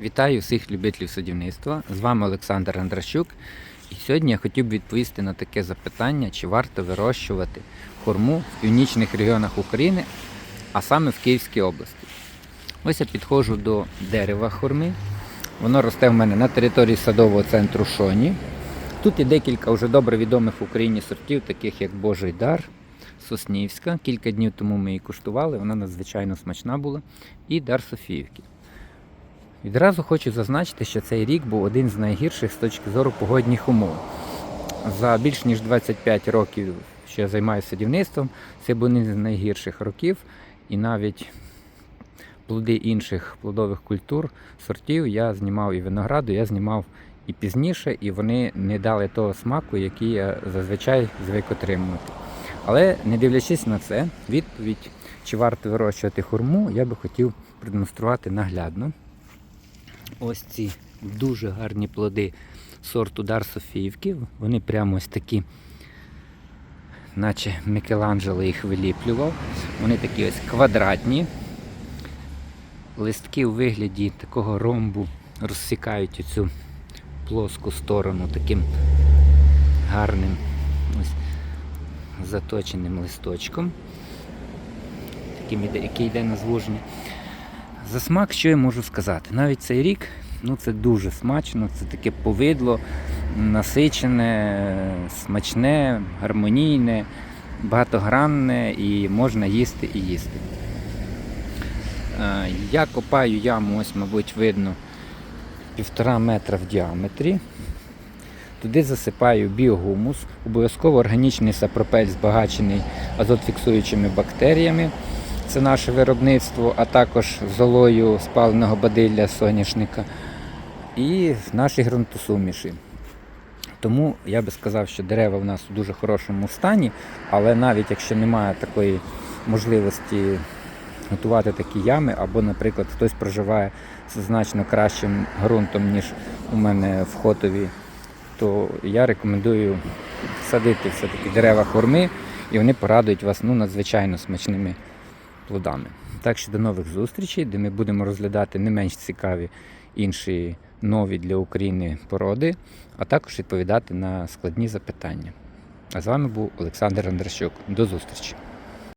Вітаю всіх любителів садівництва. З вами Олександр Андращук. І сьогодні я хотів би відповісти на таке запитання, чи варто вирощувати хурму в північних регіонах України, а саме в Київській області. Ось я підходжу до дерева хурми. Воно росте в мене на території садового центру Шоні. Тут є декілька вже добре відомих в Україні сортів, таких як Божий дар, Соснівська. Кілька днів тому ми її куштували, вона надзвичайно смачна була. І дар Софіївки. Відразу хочу зазначити, що цей рік був один з найгірших з точки зору погодних умов. За більш ніж 25 років, що я займаюся садівництвом, це був один з найгірших років, і навіть плоди інших плодових культур, сортів я знімав і винограду, я знімав і пізніше, і вони не дали того смаку, який я зазвичай звик отримувати. Але не дивлячись на це, відповідь, чи варто вирощувати хурму, я би хотів продемонструвати наглядно. Ось ці дуже гарні плоди сорту Дар Софіївки. Вони прямо ось такі, наче Мікеланджело їх виліплював. Вони такі ось квадратні. Листки у вигляді такого ромбу розсікають цю плоску сторону таким гарним ось заточеним листочком, таким, який йде на звуження. За смак, що я можу сказати? Навіть цей рік ну це дуже смачно, це таке повидло, насичене, смачне, гармонійне, багатогранне і можна їсти і їсти. Е, Я копаю яму, ось, мабуть, видно, півтора метра в діаметрі. Туди засипаю біогумус, обов'язково органічний сапропель збагачений азотфіксуючими бактеріями. Це наше виробництво, а також золою спаленого бадилля соняшника і наші ґрунтосуміші. Тому я би сказав, що дерева в нас у дуже хорошому стані, але навіть якщо немає такої можливості готувати такі ями, або, наприклад, хтось проживає з значно кращим ґрунтом, ніж у мене в хотові, то я рекомендую садити все-таки дерева хурми, і вони порадують вас ну, надзвичайно смачними плодами. Так що до нових зустрічей, де ми будемо розглядати не менш цікаві інші нові для України породи, а також відповідати на складні запитання. А з вами був Олександр Андрощук. До зустрічі!